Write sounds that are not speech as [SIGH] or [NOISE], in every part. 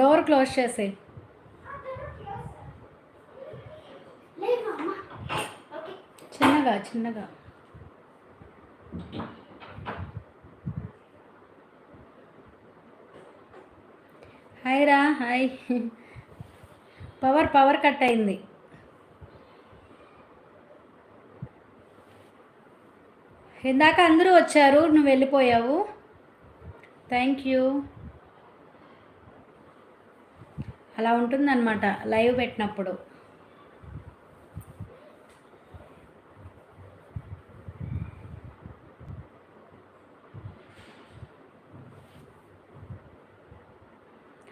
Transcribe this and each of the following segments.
Door close చేసే చిన్నగా చిన్నగా. హాయ్ రా హాయ్ పవర్ పవర్ కట్ అయింది. ఇందాక అందరూ వచ్చారు నువ్వు వెళ్ళిపోయావు. థ్యాంక్ యూ అలా ఉంటుందన్నమాట లైవ్ పెట్టినప్పుడు.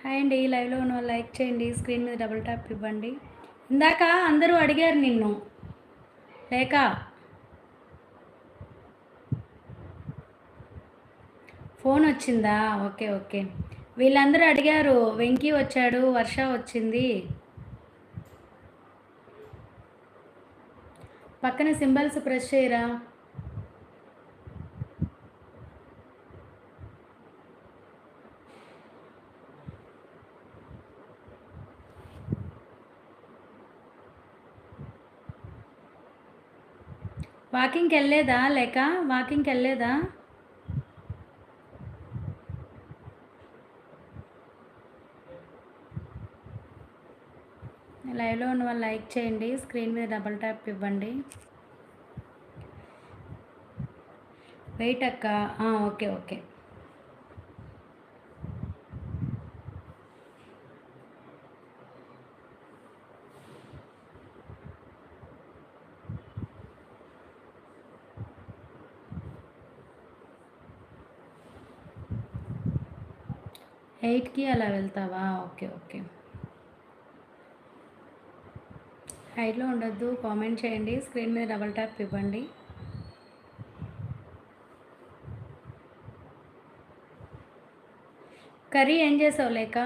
హాయ్ అండి లైవ్లో ఉన్న లైక్ చేయండి స్క్రీన్ మీద డబుల్ ట్యాప్ ఇవ్వండి. ఇందాక అందరూ అడిగారు నిన్ను లేక? ఫోన్ వచ్చిందా? Okay okay. వీళ్ళందరూ అడిగారు వెంకీ వచ్చాడు వర్ష వచ్చింది. పక్కన సింబల్స్ ప్రెస్ చేయరా? వాకింగ్కి వెళ్ళలేదా లేక? వాకింగ్కి వెళ్ళలేదా? లైవ్లో ఉన్న వాళ్ళు లైక్ చేయండి. స్క్రీన్ మీద డబల్ ట్యాప్ ఇవ్వండి. వెయిట్ అక్క. Okay okay. ఎయిట్కి అలా వెళ్తావా? Okay okay. హైట్లో ఉండొద్దు కామెంట్ చేయండి స్క్రీన్ మీద డబల్ ట్యాప్ ఇవ్వండి. కర్రీ ఏం చేసావు లేక?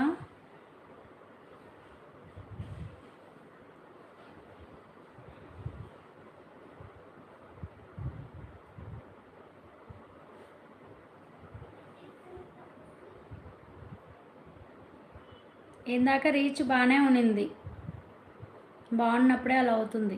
ఇందాక రీచ్ బాగానే ఉన్నింది. బాగున్నప్పుడే అలా అవుతుంది.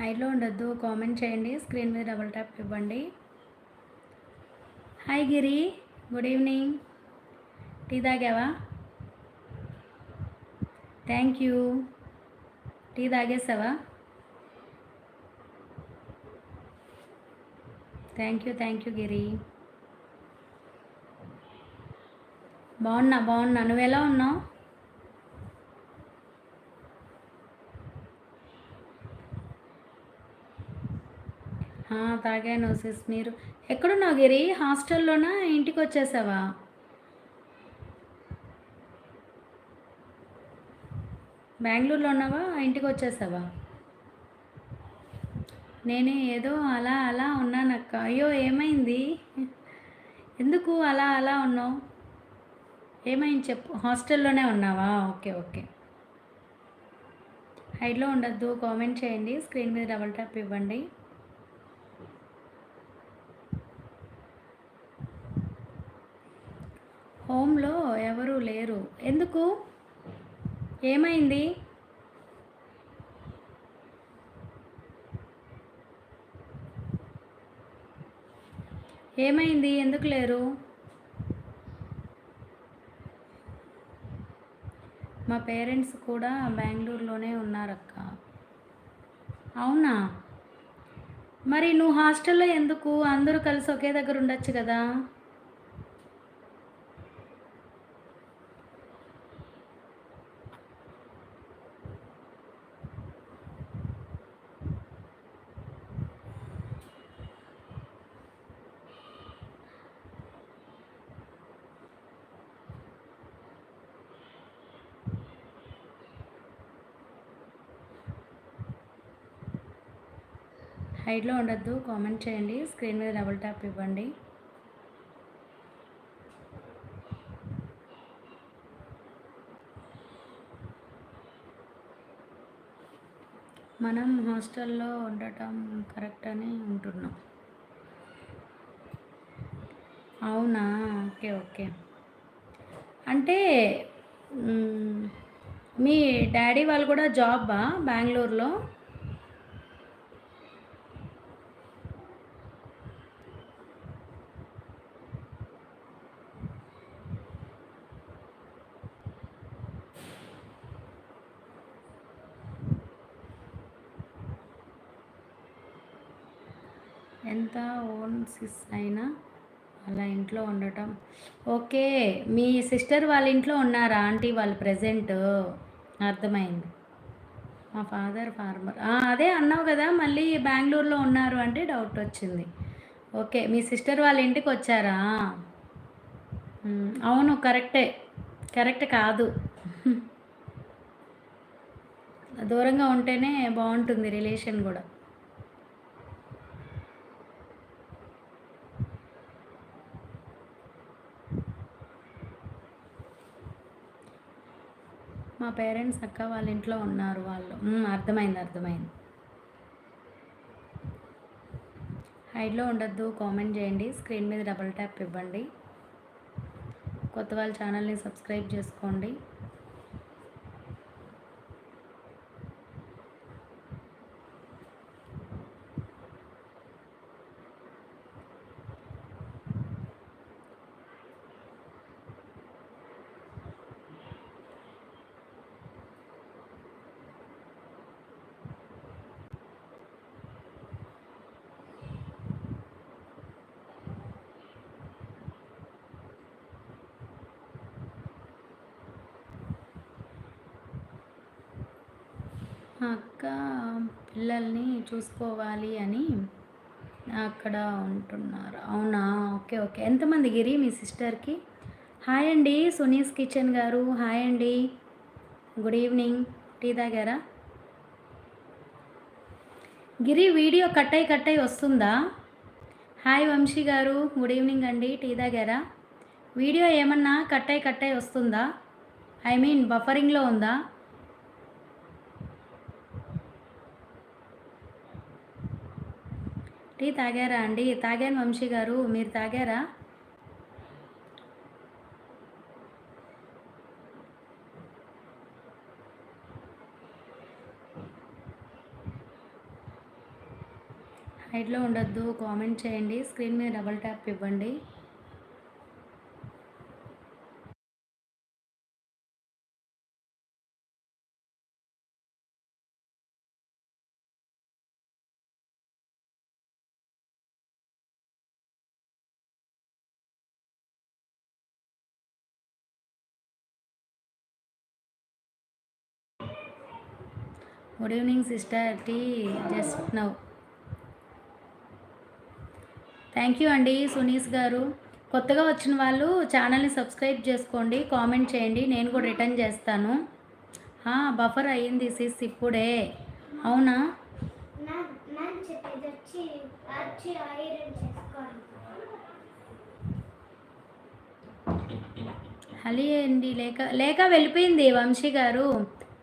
హైలో ఉండొద్దు కామెంట్ చేయండి స్క్రీన్ మీద డబుల్ ట్యాప్ ఇవ్వండి. Hi Giri good evening. Tea తాగావా? Thank you. Tea తాగేసావా? Thank you thank you Giri. బాగున్నా బాగున్నా నువ్వు ఎలా ఉన్నావు? తాగాను సిస్ మీరు. ఎక్కడున్నావు గిరి హాస్టల్లోనా? ఇంటికి వచ్చేసావా బెంగళూరులో ఉన్నావా? ఇంటికి వచ్చేసావా నేను ఏదో అలా అలా ఉన్నానక్క. అయ్యో ఏమైంది? ఎందుకు అలా అలా ఉన్నావు? ఏమైంది చెప్పు. హాస్టల్లోనే ఉన్నావా? Okay okay. హైట్లో ఉండొద్దు. కామెంట్ చేయండి. స్క్రీన్ మీద డబల్ ట్యాప్ ఇవ్వండి. హోమ్లో ఎవరు లేరు. ఎందుకు? ఏమైంది? ఏమైంది? ఎందుకు లేరు? మా పేరెంట్స్ కూడా బెంగళూరులోనే ఉన్నారక్క. అవునా? మరి నువ్వు హాస్టల్లో ఎందుకు? అందరూ కలిసి ఒకే దగ్గర ఉండొచ్చు కదా? హైట్లో ఉండొద్దు కామెంట్ చేయండి స్క్రీన్ మీద డబుల్ ట్యాప్ ఇవ్వండి. మనం హాస్టల్లో ఉండటం కరెక్ట్ అని ఉంటున్నాం. అవునా? Okay okay. అంటే మీ డాడీ వాళ్ళు కూడా జాబా బెంగళూరులో? ఎంత ఓన్ సిస్ అయినా అలా ఇంట్లో ఉండటం. ఓకే మీ సిస్టర్ వాళ్ళ ఇంట్లో ఉన్నారా? ఆంటీ వాళ్ళు ప్రజెంట్? అర్థమైంది. మా ఫాదర్ ఫార్మర్. అదే అన్నావు కదా మళ్ళీ బెంగళూరులో ఉన్నారు అంటే డౌట్ వచ్చింది. ఓకే మీ సిస్టర్ వాళ్ళ ఇంటికి వచ్చారా? అవును కరెక్టే. కరెక్ట్ కాదు. [LAUGHS] దూరంగా ఉంటేనే బాగుంటుంది రిలేషన్ కూడా. మా పేరెంట్స్ అక్క వాళ్ళ ఇంట్లో ఉన్నారు వాళ్ళు. అర్థమైంది అర్థమైంది. హైడ్లో ఉండొద్దు కామెంట్ చేయండి స్క్రీన్ మీద డబుల్ ట్యాప్ ఇవ్వండి. కొత్త వాళ్ళ ఛానల్ని సబ్స్క్రైబ్ చేసుకోండి. అక్క పిల్లల్ని చూసుకోవాలి అని అక్కడ ఉంటున్నారు. అవునా? Okay okay. ఎంతమంది గిరి మీ సిస్టర్కి? హాయ్ అండి సునీస్ కిచెన్ గారు. హాయ్ అండి. Good evening. టీ తాగారా? గిరి వీడియో కట్ అయి కట్ అయి వస్తుందా? హాయ్ వంశీ గారు. గుడ్ ఈవినింగ్ అండి. టీ తాగారా? వీడియో ఏమన్నా కట్ అయి కట్ అయి వస్తుందా? ఐ మీన్ బఫరింగ్లో ఉందా? టీ తాగారా అండి? తాగాను వంశీ గారు మీరు తాగారా? హైట్లో ఉండొద్దు కామెంట్ చేయండి స్క్రీన్ మీద డబల్ ట్యాప్ ఇవ్వండి. Good evening sister tea just now thank you అండి సునీస్ గారు. కొత్తగా వచ్చిన వాళ్ళు ఛానల్ని సబ్స్క్రైబ్ చేసుకోండి కామెంట్ చేయండి నేను కూడా రిటర్న్ చేస్తాను. బఫర్ అయ్యింది సిస్ ఇప్పుడే. అవునా? హలి అండి లేక లేక వెళ్ళిపోయింది వంశీ గారు.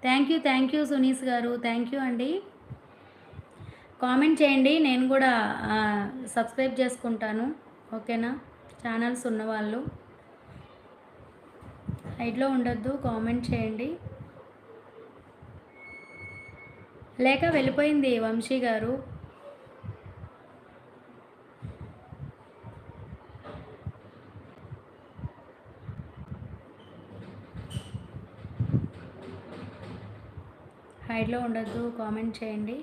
Thank you thank you Sunees గారు. థ్యాంక్ యూ అండి. కామెంట్ చేయండి. నేను కూడా సబ్స్క్రైబ్ చేసుకుంటాను. ఓకేనా? ఛానల్స్ ఉన్నవాళ్ళు. హైట్లో ఉండొద్దు. కామెంట్ చేయండి. లేక వెళ్ళిపోయింది వంశీ గారు. హైట్లో ఉండొద్దు కామెంట్ చేయండి.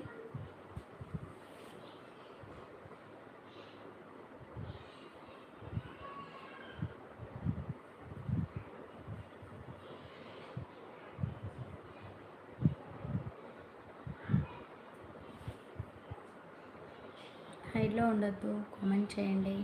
హైట్లో ఉండొద్దు కామెంట్ చేయండి.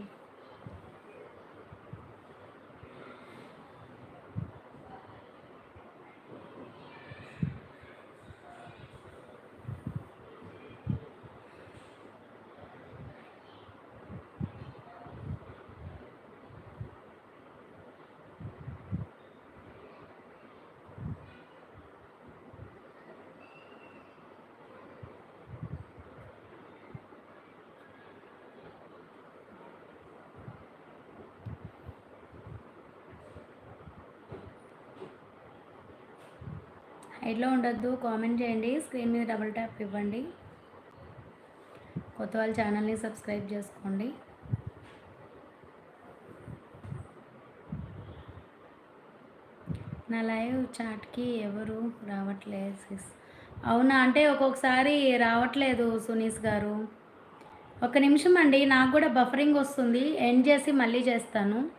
ఎట్లా ఉండొద్దు కామెంట్ చేయండి. స్క్రీన్ మీద డబుల్ ట్యాప్ ఇవ్వండి. కొత్త వాళ్ళ ఛానల్ని సబ్స్క్రైబ్ చేసుకోండి. నా లైవ్ చాట్కి ఎవరు రావట్లేదు సిస్. అవునా? అంటే ఒక్కొక్కసారి రావట్లేదు సునీస్ గారు. ఒక నిమిషం అండి నాకు కూడా బఫరింగ్ వస్తుంది. ఎండ్ చేసి మళ్ళీ చేస్తాను.